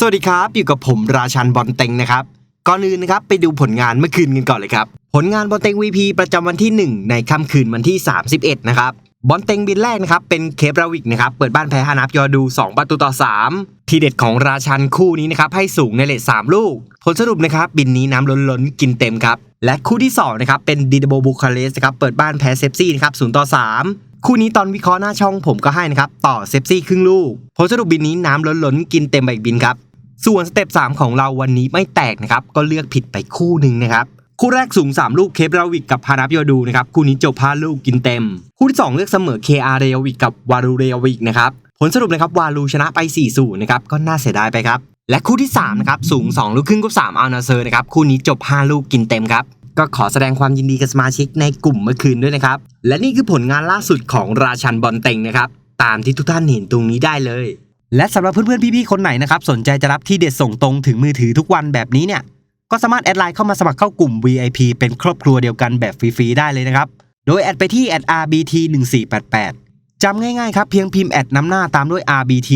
สวัสดีครับ อยู่กับผมราชันบอลเต็งนะครับ ก่อนอื่นนะครับไปดูผลงานเมื่อคืนกันก่อนเลยครับ ผลงานบอลเต็ง VP ประจำวันที่ 1 ในค่ำคืนวันที่ 31 นะครับบอลเต็งบินแรกนะครับเป็นเคปราวิกนะครับเปิดบ้านแพ้ฮานับยอดู 2 ประตูต่อ 3 ทีเด็ดของราชันคู่นี้นะครับให้สูงในเลท3ลูก ผลสรุปนะครับบินนี้น้ำล้นล้นๆกินเต็มครับและคู่ที่2นะครับเป็นดินาโบบูคาเรสนะครับเปิดบ้านแพ้เซฟซี่นะครับ0ต่อ 3 คู่นี้ตอนวิเคราะห์หน้าช่องผมก็ให้นะครับต่อเซฟซี่ครึ่งลูก ผลสรุปบินนี้น้ำล้นล้นๆกินเต็มไปอีกบินครับ ส่วนสเต็ป3ของเราวันนี้ไม่แตกนะครับ ก็เลือกผิดไปคู่หนึ่งนะครับ คู่แรกสูง 3 ลูกเคปราวิกกับฮานาบยอดูนะครับ คู่นี้จบ5ลูกกินเต็ม คู่ที่ 2 เลือกเสมอ KR เรวิกกับวารูเรวิกนะครับ ผลสรุปนะครับวารูชนะไป4 0นะครับ ก็น่าเสียดายไปครับ และคู่ที่3นะครับสูง 2 ลูกครึ่งกับ3อัลนาเซอร์นะครับ คู่นี้จบ 5 ลูกกินเต็มครับ ก็ขอแสดงความยินดีกับสมาชิกในกลุ่มเมื่อคืนด้วยนะครับ และนี่คือผลงานล่าสุดของราชันบอลเต็งนะครับ ตามที่ทุกท่านเห็นตรงนี้ได้เลย และสำหรับเพื่อนๆพี่ๆคนไหนนะครับสนใจจะรับที่เด็ดส่งตรงถึงมือถือทุกวันแบบนี้เนี่ยก็สามารถแอดไลน์เข้ามาสมัครเข้ากลุ่ม VIP เป็นครอบครัวเดียวกันแบบฟรีๆได้เลยนะครับ โดยแอดไปที่ @RBT 1488 จำง่ายๆครับเพียงพิมพ์แอดน้ำหน้าตามด้วย RBT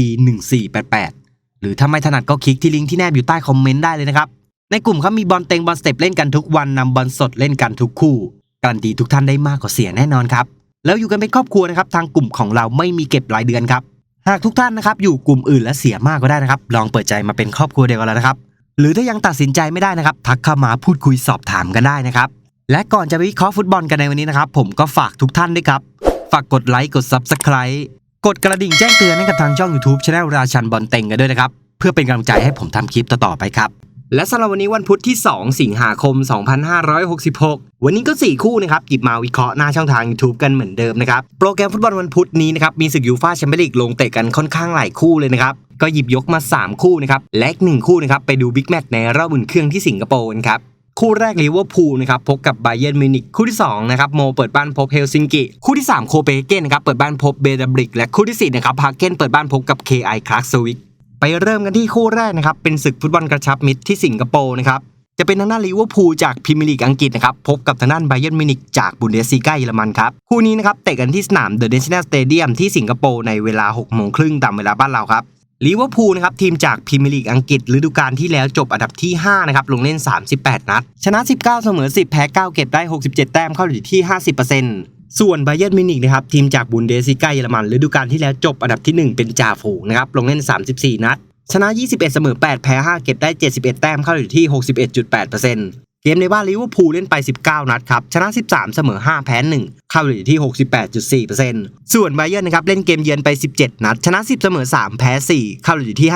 1488 หรือถ้าไม่ถนัดก็คลิกที่ลิงก์ที่แนบอยู่ใต้คอมเมนต์ได้เลยนะครับ ในกลุ่มครับมีบอลเต็งบอลสเต็ปเล่นกันทุกวันนำบอลสดเล่นกันทุกคู่ การันตีทุกท่านได้มากกว่าเสียแน่นอนครับ แล้วอยู่กันเป็นครอบครัวนะครับทางกลุ่มของเราไม่มีเก็บรายเดือนครับ หากทุกท่านนะครับอยู่กลุ่มอื่นและเสียมากก็ได้นะครับ ลองเปิดใจมาเป็นครอบครัวเดียวกันแล้วนะครับ หรือถ้ายังตัดสินใจไม่ได้นะครับ ทักเข้ามาพูดคุยสอบถามกันได้นะครับ และก่อนจะไปวิเคราะห์ฟุตบอลกันในวันนี้นะครับ ผมก็ฝากทุกท่านด้วยครับ ฝากกดไลค์กด Subscribe กดกระดิ่งแจ้งเตือนให้กับทางช่อง YouTube Channel ราชันบอลเต็งกันด้วยนะครับ เพื่อเป็นกำลังใจให้ผมทำคลิปต่อๆไปครับ และสำหรับวันนี้วันพุธที่ 2 สิงหาคม 2566 วันนี้ก็ 4 คู่นะครับ หยิบมาวิเคราะห์หน้าช่องทาง YouTube กันเหมือนเดิมนะครับ โปรแกรมฟุตบอลวันพุธนี้นะครับ มีศึกยูฟ่าแชมเปี้ยนลีกลงเตะกันค่อนข้างหลายคู่เลยนะครับ ก็หยิบยกมา 3 คู่นะครับ และอีกหนึ่งคู่นะครับ ไปดูบิ๊กแมตช์ในรอบอุ่นเครื่องที่สิงคโปร์กันครับคู่แรกลิเวอร์พูลนะครับพบกับไบเยนมิวนิกคู่ที่2นะครับโมเปิดบ้านพบเฮลซิงกิคู่ที่ 3 โคเปนเฮเกนนะครับเปิดบ้านพบเบดาบริกและคู่ที่4นะครับฮาเกนเปิดบ้านพบกับ KI คลาร์กสวิก ไปเริ่มกันที่คู่แรกนะครับ เป็นศึกฟุตบอลกระชับมิตรที่สิงคโปร์นะครับ จะเป็นทางด้านลิเวอร์พูลจากพรีเมียร์ลีกอังกฤษนะครับ พบกับทางด้านไบเยนมินิกจากบุนเดสซีกาเยอรมันครับ คู่นี้นะครับ เตะกันที่สนามเดอะเนชั่นแนลสเตเดียมที่สิงคโปร์ในเวลา6โมงครึ่งตามเวลาบ้านเราครับลิเวอร์พูลนะครับทีมจากพรีเมียร์ลีกอังกฤษฤดูกาลที่แล้วจบอันดับที่ 5 นะครับ ลงเล่น 38 นัด ชนะ 19 เสมอ 10 แพ้ 9 เก็บได้ 67 แต้มเข้าอยู่ที่ 50% ส่วนไบเย r n นมิวนิกนะครับทีมจากบุนเดสซีกาเยอรมันฤดูกาลที่แล้วจบอันดับที่ 1 เป็นจ่าฝูงนะครับลงเล่น 34 นัด ชนะ 21 เสมอ 8 แพ้ 5 เก็บได้ 71 แต้มเข้าอยู่ที่ 61.8%เกมในบ้านลิเวอร์พูลเล่นไป 19 นัดครับชนะ 13 เสมอ 5 แพ้ 1 เข้าอยู่ที่ 68.4%ส่วนไบเย r n นะครับเล่นเกมเยือนไป 17 นัด ชนะ 10 เสมอ 3 แพ้ 4 เข้าอยู่ที่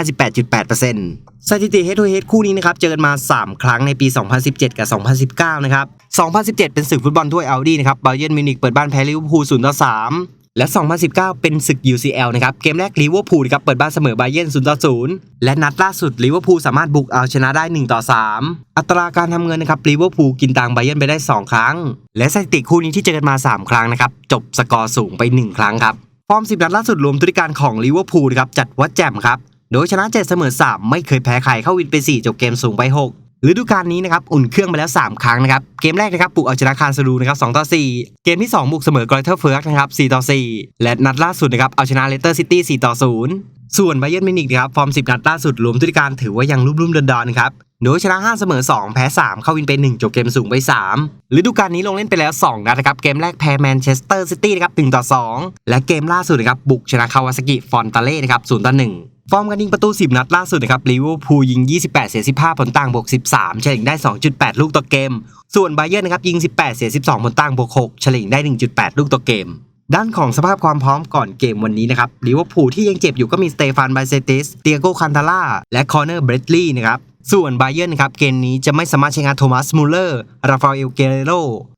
58.8%สถิติ head to head คู่นี้นะครับเจอกันมา 3 ครั้งในปี 2017 กับ 2019 นะครับ 2017 เป็นศึกฟุตบอลถ้วยอัลดี้นะครับไบเย r n นมิวนิกเปิดบ้านแพ้ลิเวอร์พูล0ต่อ3และ 2019 เป็นศึก UCL นะครับ เกมแรกลิเวอร์พูลครับ เปิดบ้านเสมอไบเย r n 0ต่อ0และนัดล่าสุดลิเวอร์พูลสามารถบุกเอาชนะได้ 1 ต่อ 3 อัตราการทำเงินนะครับลิเวอร์พูลกินตังไบเย r n ไปได้ 2 ครั้ง และสถิติคู่นี้ที่เจอกันมา 3 ครั้งนะครับ จบสกอร์สูงไป 1 ครั้งครับ ฟอร์ม 10 นัดล่าสุดรวมธุรการของลิเวอร์พูลครับจัดว่าแจ่มครับ โดยชนะ 7 เสมอ 3 ไม่เคยแพ้ใครเข้าวินไป 4 จบเกมสูงไป 6 ฤดูกาลนี้นะครับอุ่นเครื่องไปแล้ว 3 ครั้งนะครับเกมแรกนะครับบุกเอาชนะคานซารูนะครับ2ต่อ4เกมที่ 2 บุกเสมอกรอยเทอร์เฟิร์กนะครับ4ต่อ4และนัดล่าสุดนะครับเอาชนะเลสเตอร์ซิตี้4ต่อ0ส่วนไบเยนมินิกนะครับฟอร์ม 10 นัดล่าสุดรวมธุรการถือว่ายังรุ่มๆดอนๆนครับโดยชนะ 5 เสมอ 2 แพ้ 3 เข้าวินไป 1 จบเกมสูงไป 3 ฤดูกาลนี้ลงเล่นไปแล้ว 2 นัดนะครับ เกมแรกแพ้แมนเชสเตอร์ซิตี้นะครับ1ต่อ 2 และเกมล่าสุดนะครับบุกชนะคาวาซากิฟอนตาเล่นะครับ0ต่อ 1 ฟอร์มการยิงประตู 10 นัดล่าสุดนะครับลิเวอร์พูลยิง 28 เสีย 15 ผลต่างบวก 13 เฉลี่ยได้ 2.8 ลูกต่อเกม ส่วนไบเย r n นะครับยิง 18 เสีย 12 ผลต่างบวก 6 เฉลี่ยได้ 1.8 ลูกต่อเกม ด้านของสภาพความพร้อมก่อนเกมวันนี้นะครับลิเวอร์พูลที่ยังเจ็บอยู่ก็มีสเตฟานไบเซติส เตียโกคันทาร่า และคอร์เนอร์เบรดลีย์นะครับส่วนไบเย r n นะครับเกมนี้จะไม่สามารถใช้งานโทมัสมูเลอร์ ราฟาเอลเกเรโร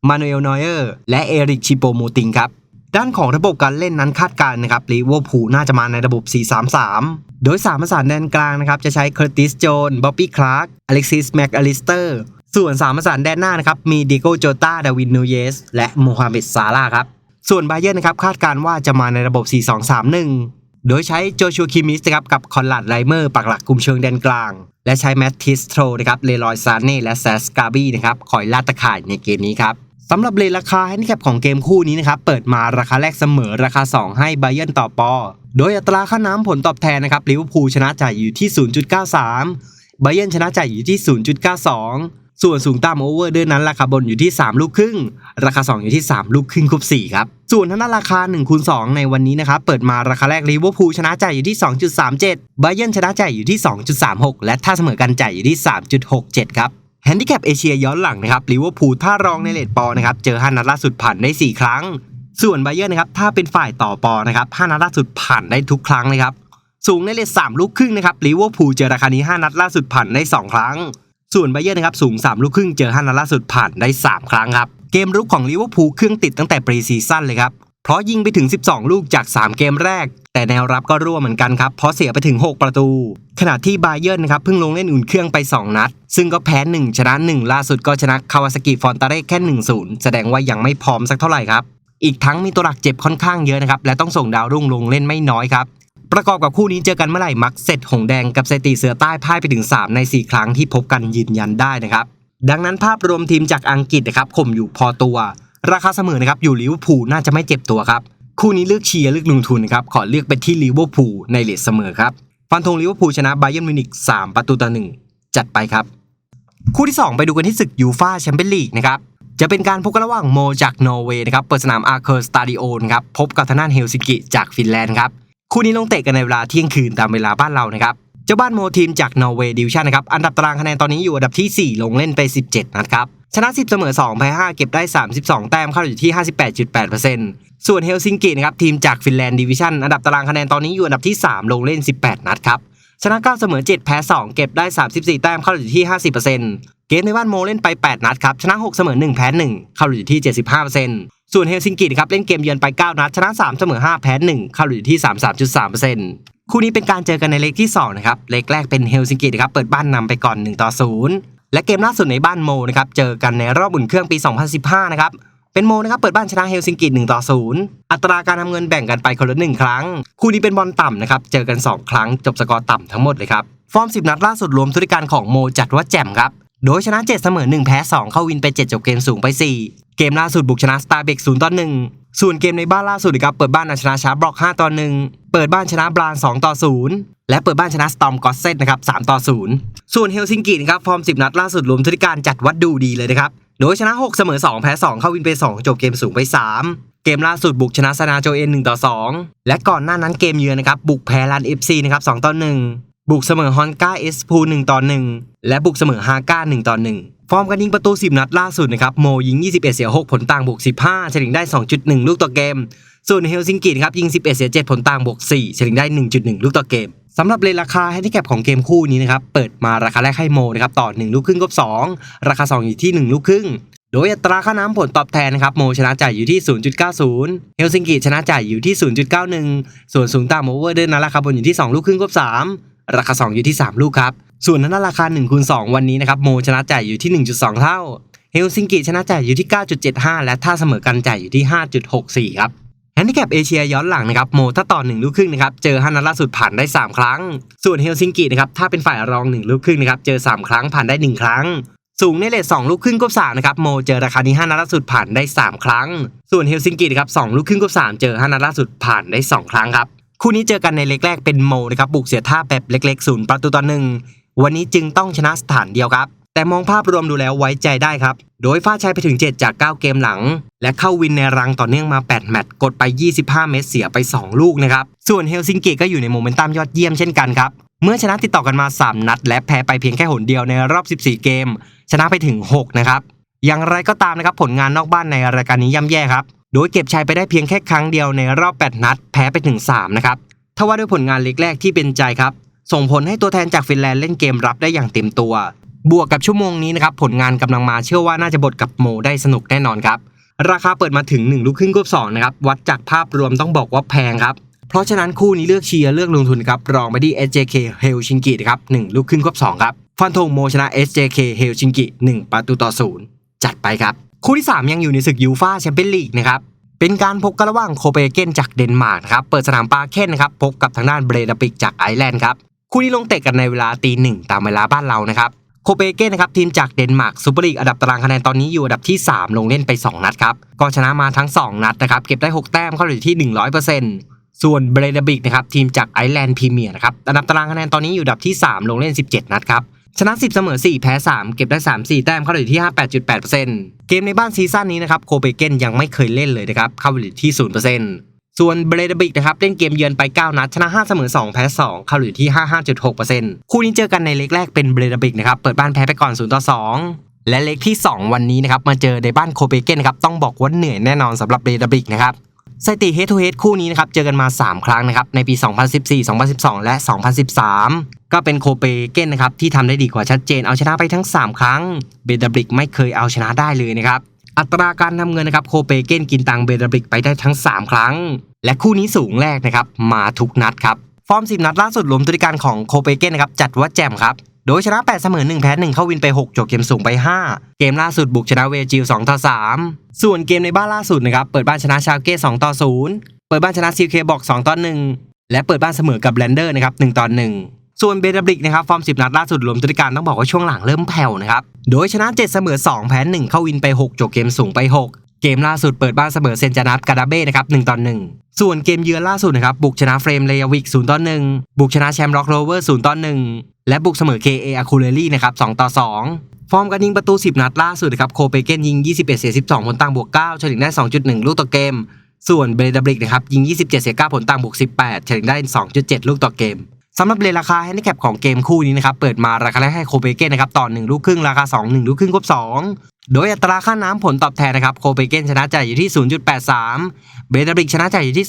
มานูเอลนอยเออร์ และเอริกชิโปโมติงครับ ด้านของระบบการเล่นนั้นคาดการณ์นะครับลิเวอร์พูลน่าจะมาในระบบ 4-3-3 โดย3ประสานแดนกลางนะครับจะใช้เคอร์ติสโจนบ๊อบบี้คลาร์กอเล็กซิสแม็กอลิสเตอร์ส่วน3ประสานแดนหน้านะครับมีดิโกโจตาดาวินนูเยส และโมฮัมเหม็ดซาร่าครับส่วนไบเย r n นะครับคาดการณ์ว่าจะมาในระบบ 4-2-3-1 โดยใช้โจชัวคิมิสนะครับกับคอนลัดไลเมอร์ปักหลักกลุ่มเชิงแดนกลาง และใช้แมตติสโตรนะครับเลรอยซานเน่และแซสกาบี้นะครับคอยลาดตะข่ายในเกมนี้ครับ สำหรับเลทราคาแฮนดิแคปของเกมคู่นี้นะครับเปิดมาราคาแรกเสมอราคา 2 ให้ไบเยนต่อปอ โดยอัตราค่าน้ำผลตอบแทนนะครับลิเวอร์พูลชนะจ่ายอยู่ที่ 0.93 ไบเยนชนะจ่ายอยู่ที่ 0.92 ส่วนสูงต่ำโอเวอร์เดือนนั้นราคาบนอยู่ที่ 3 ลูกครึ่ง ราคา 2 อยู่ที่ 3 ลูกครึ่งคูบ4ครับส่วนทางด้านราคา1คูณ2ในวันนี้นะครับเปิดมาราคาแรกลิเวอร์พูลชนะจ่ายอยู่ที่ 2.37 ไบเยนชนะจ่ายอยู่ที่ 2.36 และถ้าเสมอกันจ่ายอยู่ที่ 3.67 ครับ แฮนดิแคปเอเชียย้อนหลังนะครับลิเวอร์พูลถ้ารองในเลดปอนะครับเจอ5นัดล่าสุดผ่านได้ 4 ครั้ง ส่วนไบเยอร์นะครับถ้าเป็นฝ่ายต่อปอนะครับ5นัดล่าสุดผ่านได้ทุกครั้งเลยครับสูงในเลท3ลูกครึ่งนะครับลิเวอร์พูลเจอราคานี้ 5 นัดล่าสุดผ่านได้ 2 ครั้ง ส่วนไบเยอร์นะครับสูง 3 ลูกครึ่งเจอ 5 นัดล่าสุดผ่านได้ 3 ครั้งครับเกมรุกของลิเวอร์พูลเครื่องติดตั้งแต่ปรีซีซั่นเลยครับเพราะยิงไปถึง 12 ลูกจาก 3 เกมแรก แต่แนวรับก็รั่วเหมือนกันครับ เพราะเสียไปถึง 6 ประตู ขณะที่ไบเยอร์นะครับเพิ่งลงเล่นอุ่นเครื่องไป 2 นัด ซึ่งก็แพ้ 1 ชนะ 1 ล่าสุดก็ชนะคาวาซากิฟอนตาเร่แค่ 1-0 แสดงว่ายังไม่พร้อมสักเท่าไหร่ครับ อีกทั้งมีตัวหลักเจ็บค่อนข้างเยอะนะครับและต้องส่งดาวรุ่งลงเล่นไม่น้อยครับประกอบกับคู่นี้เจอกันเมื่อไหร่มักเสร็จหงแดงกับสถิติเสือใต้พ่ายไปถึง 3 ใน 4 ครั้งที่พบกันยืนยันได้นะครับดังนั้นภาพรวมทีมจากอังกฤษนะครับข่มอยู่พอตัว ราคาเสมอนะครับอยู่ลิเวอร์พูลน่าจะไม่เจ็บตัวครับ คู่นี้เลือกเชียร์เลือกลงทุนนะครับขอเลือกไปที่ลิเวอร์พูลในเลทเสมอครับฟันธงลิเวอร์พูลชนะไบเยนมิวนิก3ประตูต่อหนึ่งจัดไปครับ คู่ที่ 2 ไปดูกันที่ศึกยูฟาแชมเปี้ยนลีกนะครับจะเป็นการพบกันระหว่างโมจากนอร์เวย์นะครับเปิดสนามอาร์เคอร์สตาดิโอนครับพบกับทางด้านเฮลซิงกิจากฟินแลนด์ครับคู่นี้ลงเตะกันในเวลาเที่ยงคืนตามเวลาบ้านเรานะครับเจ้าบ้านโมทีมจากนอร์เวย์ดิวชั่นนะครับอันดับตารางคะแนนตอนนี้อยู่อันดับที่ 4 ลงเล่นไป 17 นัดครับ ชนะ 10 เสมอ 2 แพ้ 5 เก็บได้ 32 แต้มเข้าอยู่ที่ 58.8%ส่วนเฮลซิงกินะครับทีมจากฟินแลนด์ดิวิชั่นอันดับตารางคะแนนตอนนี้อยู่อันดับที่ 3 ลงเล่น 18 นัดครับชนะ 9 เสมอ 7 แพ้ 2 เก็บได้ 34 แต้มเข้าอยู่ที่ 50%เกมในบ้านโมเล่นไป 8 นัดครับชนะ 6 เสมอ 1 แพ้ 1 เข้าอยู่ที่ 75%ส่วนเฮลซิงกิครับเล่นเกมเยือนไป 9 นัดชนะ 3 เสมอ 5 แพ้ 1 เข้าอยู่ที่ 33.3%คู่นี้เป็นการเจอกันในเลขที่2นะครับเลขแรกเป็นเฮลซิงกินะครับเปิดบ้านนำไปก่อน1ต่อ0 และเกมล่าสุดในบ้านโมนะครับเจอกันในรอบอุ่นเครื่องปี 2015 นะครับเป็นโมนะครับเปิดบ้านชนะเฮลซิงกิ1ต่อ0อัตราการทำเงินแบ่งกันไปคนละหนึ่งครั้ง คู่นี้เป็นบอลต่ำนะครับเจอกัน 2 ครั้ง จบสกอร์ต่ำทั้งหมดเลยครับฟอร์ม 10 นัดล่าสุดรวมธุรการของโมจัดว่าแจ่มครับโดยชนะ 7 เสมอ 1 แพ้ 2 เข้าวินไป 7 จบเกมสูงไป 4 เกมล่าสุดบุกชนะสตาร์เบก0ต่อ1 ส่วนเกมในบ้านล่าสุดนะครับเปิดบ้านชนะชาบล็อก 5 ต่อ 1 เปิดบ้านชนะบราน 2 ต่อ 0 และเปิดบ้านชนะสตอมกอสเซตนะครับ3ต่อ 0 ส่วนเฮลซิงกินะครับฟอร์ม 10 นัดล่าสุดรวมธุรการจัดวัดดูดีเลยนะครับโดยชนะ 6 เสมอ 2 แพ้ 2 เข้าวินไป 2 จบเกมสูงไป 3 เกมล่าสุดบุกชนะซานาโจเอ็น1ต่อ 2 และก่อนหน้านั้นเกมเยือนนะครับบุกแพ้ลานเอฟซีนะครับ2ต่อ 1 บุกเสมอฮอนก้าเอสพู1ต่อ 1 และบุกเสมอฮาก้า1ต่อ 1 ฟอร์มการยิงประตู 10 นัดล่าสุดนะครับโมยิง 21 เสีย 6 ผลต่างบวก 15 เฉลี่ยได้ 2.1 ลูกต่อเกม ส่วนเฮลซิงกิครับยิง 11 เสีย 7 ผลต่างบวก 4 เฉลี่ยได้ 1.1 ลูกต่อเกมสำหรับเลทราคาแฮนดิแคปของเกมคู่นี้นะครับเปิดมาราคาแรกให้โมนะครับต่อ 1 ลูกครึ่งกับ 2 ราคา 2 อยู่ที่ 1 ลูกครึ่ง โดยอัตราค่าน้ำผลตอบแทนนะครับโมชนะจ่ายอยู่ที่ 0.90 เฮลซิงกิชนะจ่ายอยู่ที่ 0.91 ส่วนสูงต่ำโอเวอร์เดินนะราคาบนอยู่ที่ 2 ลูกครึ่งกับ 3 ราคา 2 อยู่ที่ 3 ลูกครับ ส่วนนั้นราคา1คูณ2วันนี้นะครับโมชนะจ่ายอยู่ที่ 1.2 เท่า เฮลซิงกิชนะจ่ายอยู่ที่ 9.75 และถ้าเสมอกันจ่ายอยู่ที่ 5.64 ครับแฮนดิแคปเอเชียย้อนหลังนะครับโมถ้าต่อ1ลูกครึ่งนะครับเจอฮันนัดล่าสุดผ่านได้ 3 ครั้ง ส่วนเฮลซิงกินะครับถ้าเป็นฝ่ายรอง 1 ลูกครึ่งนะครับเจอ 3 ครั้งผ่านได้ 1 ครั้ง สูงในเลท2ลูกครึ่งกบ3นะครับโมเจอราคานี้5นัดล่าสุดผ่านได้ 3 ครั้ง ส่วนเฮลซิงกินะครับ2ลูกครึ่งกบ3เจอ5นัดล่าสุดผ่านได้ 2 ครั้งครับคู่นี้เจอกันในเล็กแรกเป็นโมนะครับบุกเสียท่าแบบเล็กๆศูนย์ประตูต่อหนึ่ง วันนี้จึงต้องชนะสถานเดียวครับ แต่มองภาพรวมดูแล้วไว้ใจได้ครับ โดยฟาชัยไปถึง 7 จาก 9 เกมหลัง และเข้าวินในรังต่อเนื่องมา 8 แมตช์กดไป 25 เมตรเสียไป 2 ลูกนะครับ ส่วนเฮลซิงกิก็อยู่ในโมเมนตัมยอดเยี่ยมเช่นกันครับเมื่อชนะติดต่อกันมา 3 นัด และแพ้ไปเพียงแค่หนเดียวในรอบ 14 เกม ชนะไปถึง 6 นะครับ อย่างไรก็ตามนะครับผลงานนอกบ้านในรายการนี้ย่ำแย่ครับ โดยเก็บชัยไปได้เพียงแค่ครั้งเดียวในรอบ 8 นัด แพ้ไปถึง 3 นะครับทว่าด้วยผลงานเล็กแรกที่เป็นใจครับ ส่งผลให้ตัวแทนจากฟินแลนด์เล่นเกมรับได้อย่างเต็มตัว บวกกับชั่วโมงนี้นะครับผลงานกำลังมาเชื่อว่าน่าจะบดกับโมได้สนุกแน่นอนครับ ราคาเปิดมาถึง1ลูกครึ่งกบ2นะครับวัดจากภาพรวมต้องบอกว่าแพงครับเพราะฉะนั้นคู่นี้เลือกเชียร์เลือกลงทุนครับรองไปที่ SJK h e l s i n k i ครับ1ลูกครึ่งกบ2ครับฟันธงโมชนะ SJK h e l s i n k i 1ประตูต่อ0จัดไปครับคู่ที่ 3 ยังอยู่ในศึกยูฟาแชมเปี้ยนลีกนะครับเป็นการพบกันระหว่างโคเปนเฮเกนจากเดนมาร์กนะครับเปิดสนามปาเคนนะครับพบกับทางด้านเบรดาปิกจากไอร์แลนด์ครับ คู่นี้ลงเตะกันในเวลาตีหนึ่งตามเวลาบ้านเรานะครับโคเปเกนนะครับทีมจากเดนมาร์กซูเปอร์ลีกอันดับตารางคะแนนตอนนี้อยู่อันดับที่ 3 ลงเล่นไป 2 นัดครับก็ชนะมาทั้ง 2 นัดนะครับเก็บได้ 6 แต้มเข้าอยู่ที่ 100%ส่วนเบรเดบิกนะครับทีมจากไอร์แลนด์พรีเมียร์นะครับอันดับตารางคะแนนตอนนี้อยู่อันดับที่ 3 ลงเล่น 17 นัดครับชนะ 10 เสมอ 4 แพ้ 3 เก็บได้ 3 4 แต้มเข้าอยู่ที่ 58.8%เกมในบ้านซีซั่นนี้นะครับโคเปเฮเกนยังไม่เคยเล่นเลยนะครับเข้าอยู่ที่ 0% ส่วนเบรดบิกนะครับเล่นเกมเยือนไป 9 นัด ชนะ5เสมอ2แพ้2เข้าอยู่ที่ 55.6%คู่นี้เจอกันในเล็กแรกเป็นเบรดบิกนะครับเปิดบ้านแพ้ไปก่อน0ต่อ2และเล็กที่ 2 วันนี้นะครับมาเจอในบ้านโคเปเกนนะครับต้องบอกว่าเหนื่อยแน่นอนสำหรับเบรดบิกนะครับสถิติ head to head คู่นี้นะครับเจอกันมา 3 ครั้งนะครับในปี 2014 2012 และ 2013 ก็เป็นโคเปเกนนะครับที่ทำได้ดีกว่าชัดเจนเอาชนะไปทั้ง 3 ครั้งเบรดบิกไม่เคยเอาชนะได้เลยนะครับอัตราการทำเงินนะครับโคเปเฮเกนกินตังเบรดบิกไปได้ทั้ง 3 ครั้ง และคู่นี้สูงแรกนะครับมาทุกนัดครับฟอร์ม 10 นัดล่าสุดรวมตุริการของโคเปนเกนนะครับจัดว่าแจ่มครับโดยชนะ 8 เสมอ 1 แพ้ 1 เข้าวินไป 6 จบเกมสูงไป 5 เกมล่าสุดบุกชนะเวจิล2ต่อ3ส่วนเกมในบ้านล่าสุดนะครับเปิดบ้านชนะชาเก้2ต่อ0เปิดบ้านชนะซิลเคบอก2ต่อ1และเปิดบ้านเสมอกับแลนเดอร์นะครับ1ต่อ1ส่วนเบรดบิกนะครับฟอร์ม 10 นัดล่าสุดรวมตุริการต้องบอกว่าช่วงหลังเริ่มแผ่วนะครับ โดยชนะ 7 เสมอ 2 แพ้ 1 เข้าวินไป 6 จบเกมสูงไป 6 เกมล่าสุดเปิดบ้านเสมอเซนจานับกาดาเบ้นะครับ1ต่อ1ส่วนเกมเยือนล่าสุดนะครับบุกชนะเฟรมเลวิก0ต่อ1บุกชนะแชมป์ร็อกโรเวอร์0ต่อ1และบุกเสมอ KA อาคูเลรี่นะครับ2ต่อ2ฟอร์มการยิงประตู 10 นัดล่าสุดนะครับโคเปเกนยิง 21 เสีย 12 ผลต่างบวก 9 เฉลี่ยได้ 2.1 ลูกต่อเกม ส่วนเบรดบริกนะครับยิง 27 เสีย 9 ผลต่างบวก 18 เฉลี่ยได้ 2.7 ลูกต่อเกมสำหรับเลนราคาแฮนดิแคปของเกมคู่นี้นะครับเปิดมาราคาแรกให้โคเปเฮเกนนะครับต่อ1ลูกครึ่งราคา 2 1 ลูกครึ่งครบ2 โดยอัตราค่าน้ำผลตอบแทนนะครับโคเปนเกนชนะใจอยู่ที่ 0.83 เบรดบิกชนะใจอยู่ที่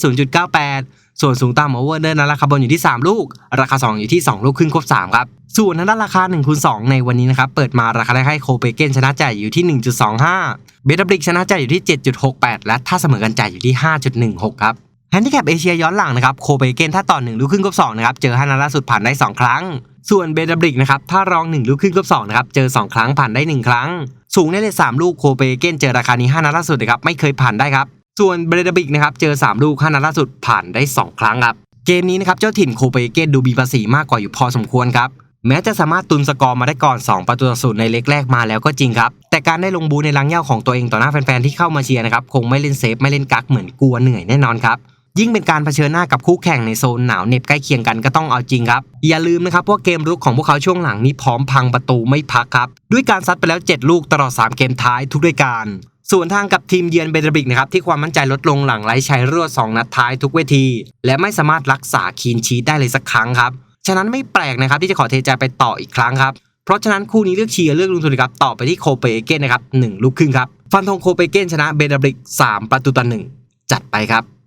0.98 ส่วนสูงต่ำโอเวอร์เดินราคาบนอยู่ที่ 3 ลูก ราคา 2 อยู่ที่ 2 ลูกครึ่งครบ 3 ครับ ส่วนทางด้นราคา1คูณ2ในวันนี้นะครับเปิดมาราคาแรกให้โคเปนเกนชนะใจอยู่ที่ 1.25 เบรดบิกชนะใจอยู่ที่ 7.68 และถ้าเสมอกันใจอยู่ที่ 5.16 ครับแฮนดิแคปเอเชียย้อนหลังนะครับโคเปนเกนถ้าต่อ1ลูกครึ่งครบ2นะครับเจอ5นัดล่าสุดผ่านได้ 2 ครั้ง ส่วนเบรดบิกนะครับถ้ารอง 1 ลูกครึ่งครบ2นะครับเจอ 2 ครั้งผ่านได้ 1 ครั้ง สูงในเลท3ลูกโคเปเกนเจอราคานี้ 5นัดล่าสุดนะครับไม่เคยผ่านได้ครับส่วนเบรดบิกนะครับเจอ 3 ลูก 5นัดล่าสุดผ่านได้ 2 ครั้งครับเกมนี้นะครับเจ้าถิ่นโคเปเฮเกนดูมีภาษีมากกว่าอยู่พอสมควรครับแม้จะสามารถตุนสกอร์มาได้ก่อน 2 ประตูต่อศูนย์ในเล็กแรกมาแล้วก็จริงครับ แต่การได้ลงบูในรังเหย้าของตัวเองต่อหน้าแฟนๆที่เข้ามาเชียร์นะครับ คงไม่เล่นเซฟ ไม่เล่นกักเหมือนกลัวเหนื่อยแน่นอนครับ ยิ่งเป็นการเผชิญหน้ากับคู่แข่งในโซนหนาวเหน็บใกล้เคียงกันก็ต้องเอาจริงครับ อย่าลืมนะครับว่าเกมรุกของพวกเขาช่วงหลังนี้พร้อมพังประตูไม่พักครับ ด้วยการซัดไปแล้ว 7 ลูกตลอด 3 เกมท้ายทุกรายการส่วนทางกับทีมเยือนเบรบิกนะครับที่ความมั่นใจลดลงหลังไร้ชัยรวด 2 นัดท้ายทุกเวที และไม่สามารถรักษาคีนชีได้เลยสักครั้งครับ ฉะนั้นไม่แปลกนะครับที่จะขอเทใจไปต่ออีกครั้งครับ เพราะฉะนั้นคู่นี้เลือกเชียร์เลือกลงทุนครับต่อไปที่โคเปนเฮเกนนะครับหนึ่งลูกครึ่งครับ ฟันธงโคเปเฮเกนชนะเบรบิก 3 ประตูต่อหนึ่งจัดไปครับ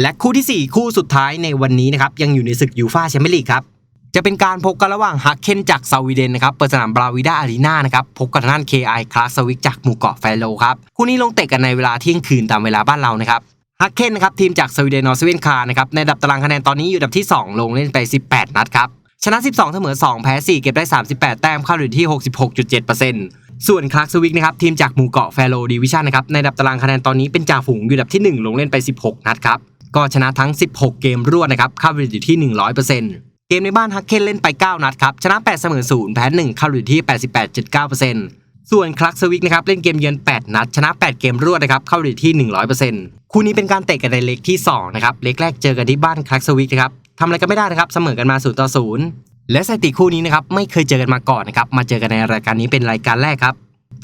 และคู่ทีสี่ 4 คู่สุดท้ายในวันนี้นะครับยังอยู่ในศึกยูฟาแชมเปี้ยนลีกครับจะเป็นการพบกันระหว่างฮักเคนจากสวีเดนนะครับเปิดสนามบราวิด้าอารีนานะครับพบกับทางด้าน KI คลาสวิกจากหมู่เกาะแฟโลครับคู่นี้ลงเตะกันในเวลาเที่ยงคืนตามเวลาบ้านเรานะครับฮักเคนนะครับทีมจากสวีเดนนอร์สเวนคานะครับในดับตารางคะแนนตอนนี้อยู่ดับที่ 2 ลงเล่นไป 18 นัดครับชนะ 12 เสมอ 2 แพ้ 4 เก็บได้ 38 แต้มเข้าอยู่ที่ 66.7%ส่วนคลาสวิกนะครับทีมจากหมู่เกาะแฟโลดิวิชันนะครับในดับตารางคะแนนตอนนี้เป็นจ่าฝูงอยู่ดับที่ 1 ลงเล่นไป 16 นัดครับ ก็ชนะทั้ง 16 เกมรวดนะครับเข้าอยู่ที่ 100%เกมในบ้านฮักเคนเล่นไป 9 นัดครับ ชนะ8เสมอ0แพ้1เข้าอยู่ที่ 88.9%ส่วนคลักสวิกนะครับ เล่นเกมเยือน 8 นัด ชนะ 8 เกมรวดนะครับ เข้าอยู่ที่ 100%คู่นี้เป็นการเตะกันในเล็กที่ 2 นะครับ เล็กแรกเจอกันที่บ้านคลักสวิกนะครับทำอะไรกันไม่ได้นะครับ เสมอกันมา 0 ต่อ 0 และสถิติคู่นี้นะครับ ไม่เคยเจอกันมาก่อนนะครับ มาเจอกันในรายการนี้เป็นรายการแรกครับ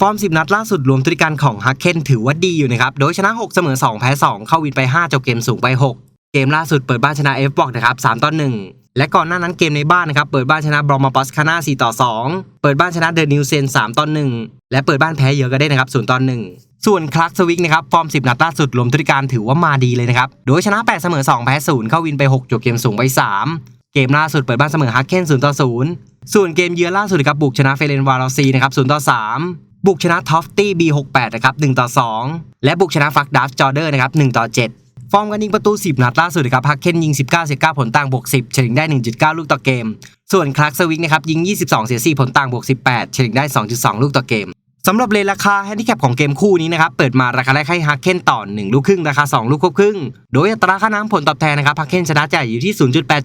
ฟอร์ม 10 นัดล่าสุดรวมตุริการของฮักเคนถือว่าดีอยู่นะครับ โดยชนะ 6 เสมอ 2 แพ้ 2 เข้าวินไป5จบเกมสูงไป 6 เกมล่าสุดเปิดบ้านชนะ F บอกนะครับ3ต่อ1และก่อนหน้านั้นเกมในบ้านนะครับเปิดบ้านชนะบรอมาปัสคาน่า4ต่อ 2 เปิดบ้านชนะเดอะนิวเซน3ต่อ1และเปิดบ้านแพ้เยอะก็ได้นะครับ0ต่อ1ส่วนคลักสวิกนะครับฟอร์ม 10 นัดล่าสุดรวมตุริการถือว่ามาดีเลยนะครับ โดยชนะ 8 เสมอ 2 แพ้ 0 เข้าวินไป 6จบเกมสูงไป 3 เกมล่าสุดเปิดบ้านเสมอฮักเคน0ต่อ0ส่วนเกมเยือนล่าสุดครับบุกชนะเฟเรนวาลซีนะครับ0ต่อ3 บุกชนะท็อฟตี้ B68 นะครับ1ต่อ 2 และบุกชนะฟักดัฟจอร์เดอร์นะครับ1ต่อ 7 ฟอร์มการยิงประตู 10 นัดล่าสุดนะครับฮักเคนยิง 19 19 ผลต่างบวก 10 เฉลี่ยได้ 1.9 ลูกต่อเกม ส่วนคลักสวิกนะครับยิง 22 เสีย 4 ผลต่างบวก 18 เฉลี่ยได้ 2.2 ลูกต่อเกมสำหรับเลนราคาแฮนดิแคปของเกมคู่นี้นะครับ เปิดมาราคาแรกให้ฮักเคนต่อ 1 ลูกครึ่ง ราคา 2 ลูกควบครึ่ง โดยอัตราค่าน้ำผลตอบแทนนะครับฮักเคนชนะจ่ายอยู่ที่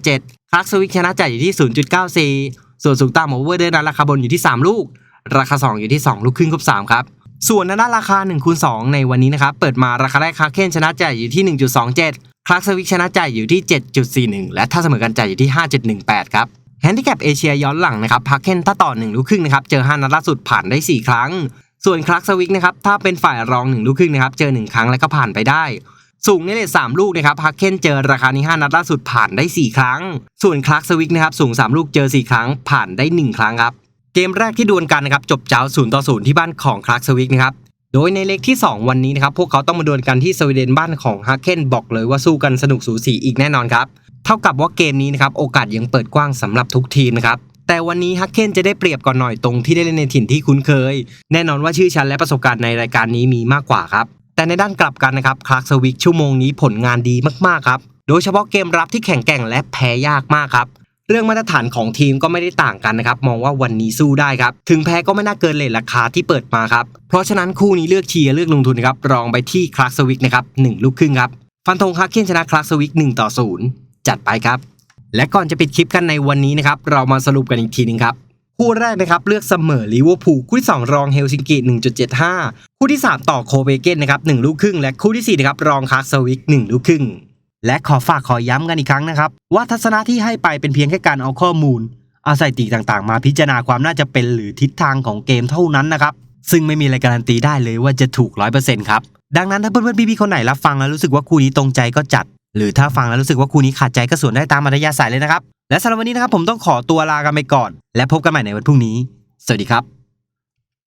0.87คลักสวิกชนะจ่ายอยู่ที่ 0.94 ส่วนสูงต่ำโอเวอร์เดอร์นั้นราคาบนอยู่ที่ 3 ลูก ราคา 2 อยู่ที่ 2 ลูกครึ่งครบ3 ครับส่วนทางด้านราคา1คูณ2ในวันนี้นะครับ เปิดมาราคาแรกคาเคนชนะจ่ายอยู่ที่ 1.27 คลาสวิกชนะจ่ายอยู่ที่ 7.41 และถ้าเสมอกันจ่ายอยู่ที่ 5.18 ครับแฮนดิแคปเอเชียย้อนหลังนะครับพาเคนถ้าต่อ 1 ลูกครึ่งนะครับ เจอ 5 นัดล่าสุดผ่านได้ 4 ครั้ง ส่วนคลักสวิกนะครับ ถ้าเป็นฝ่ายรอง 1 ลูกครึ่งนะครับ เจอ 1 ครั้งแล้วก็ผ่านไปได้สูงในเลท3ลูกนะครับพาเคนเจอราคานี้5นัดล่าสุดผ่านได้ 4 ครั้ง ส่วนคลักสวิกนะครับสูง 3 ลูกเจอ 4 ครั้งผ่านได้ 1 ครั้งครับ เกมแรกที่ดวลกันนะครับจบเจ้า0ต่อ0ที่บ้านของคลักสวิกนะครับโดยในเล็กที่ 2 วันนี้นะครับพวกเขาต้องมาดวลกันที่สวีเดนบ้านของฮักเคนบอกเลยว่าสู้กันสนุกสูสีอีกแน่นอนครับเท่ากับว่าเกมนี้นะครับโอกาสยังเปิดกว้างสำหรับทุกทีมนะครับแต่วันนี้ฮักเคนจะได้เปรียบก่อนหน่อยตรงที่ได้เล่นในถิ่นที่คุ้นเคย แน่นอนว่าชื่อชั้นและประสบการณ์ในรายการนี้มีมากกว่าครับแต่ในด้านกลับกันนะครับคลาร์กสวิกชั่วโมงนี้ผลงานดีมากๆครับโดยเฉพาะเกมรับที่แข็งแกร่งและแพ้ยากมากครับ เรื่องมาตรฐานของทีมก็ไม่ได้ต่างกันนะครับ มองว่าวันนี้สู้ได้ครับ ถึงแพ้ก็ไม่น่าเกินเลทราคาที่เปิดมาครับ เพราะฉะนั้นคู่นี้เลือกเชียร์เลือกลงทุนครับ รองไปที่คลาสวิกนะครับหนึ่งลูกครึ่งครับ ฟันธงฮักเคนชนะคลาสวิก1ต่อ0จัดไปครับ และก่อนจะปิดคลิปกันในวันนี้นะครับ เรามาสรุปกันอีกทีหนึงครับคู่แรกนะครับเลือกเสมอลิเวอร์พูลคู่ที่ 2 รองเฮลซิงกิ 1.75 คู่ที่ 3 ต่อโคเปเกนนะครับ1ลูกครึ่งและคู่ทีสี่4นะครับรองคาร์สวิก1ลูกครึ่ง และขอฝากขอย้ำกันอีกครั้งนะครับ ว่าทัศนะที่ให้ไปเป็นเพียงแค่การเอาข้อมูลเอาสถิติต่างๆ มาพิจารณาความน่าจะเป็นหรือทิศทางของเกมเท่านั้นนะครับ ซึ่งไม่มีอะไรการันตีได้เลยว่าจะถูก 100%ครับ ดังนั้นถ้าเพื่อนๆพี่ๆคนไหนรับฟังแล้วรู้สึกว่าคู่นี้ตรงใจก็จัด หรือถ้าฟังแล้วรู้สึกว่าคู่นี้ขาดใจก็ส่วนได้ตามอัธยาศัยเลยนะครับ และสำหรับวันนี้นะครับผมต้องขอตัวลากันไปก่อน และพบกันใหม่ในวันพรุ่งนี้ สวัสดีครับ